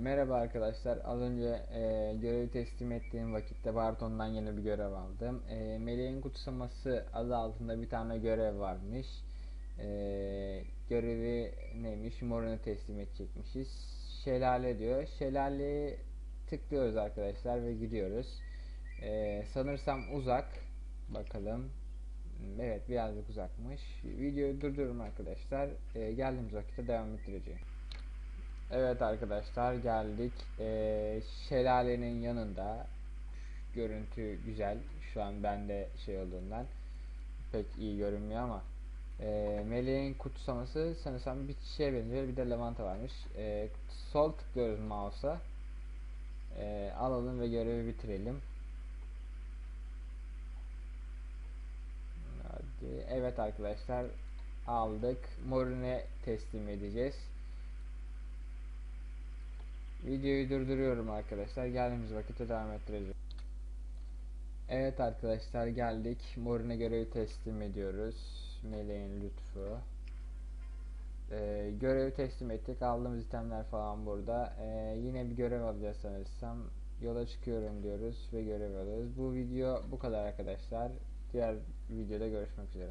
Merhaba arkadaşlar. Az önce e, görevi teslim ettiğim vakitte Barton'dan yeni bir görev aldım. E, Meleğin kutsaması adı altında bir tane görev varmış. E, görevi neymiş? Morunu teslim edecekmişiz. Şelale diyor. Şelaleye tıklıyoruz arkadaşlar ve gidiyoruz. E, sanırsam uzak. Bakalım. Evet birazcık uzakmış. Videoyu durdururum arkadaşlar. E, geldiğimiz vakitte devam ettireceğim. Evet arkadaşlar geldik. Ee, şelalenin yanında görüntü güzel. Şu an bende şey olduğundan pek iyi görünmüyor ama e, meleğin kutsaması sanırsam bir şeye benziyor. Bir de lavanta varmış. E, sol tıklıyoruz mouse'a. E, alalım ve görevi bitirelim. Hadi. Evet arkadaşlar aldık. Morine teslim edeceğiz. Videoyu durduruyorum arkadaşlar. Geldiğimiz vakitte devam ettireceğim. Evet arkadaşlar geldik. Morine görevi teslim ediyoruz. Meleğin lütfu. Ee, görevi teslim ettik. Aldığımız itemler falan burada. Ee, yine bir görev alacağız sanırsam. Yola çıkıyorum diyoruz ve görev alıyoruz. Bu video bu kadar arkadaşlar. Diğer videoda görüşmek üzere.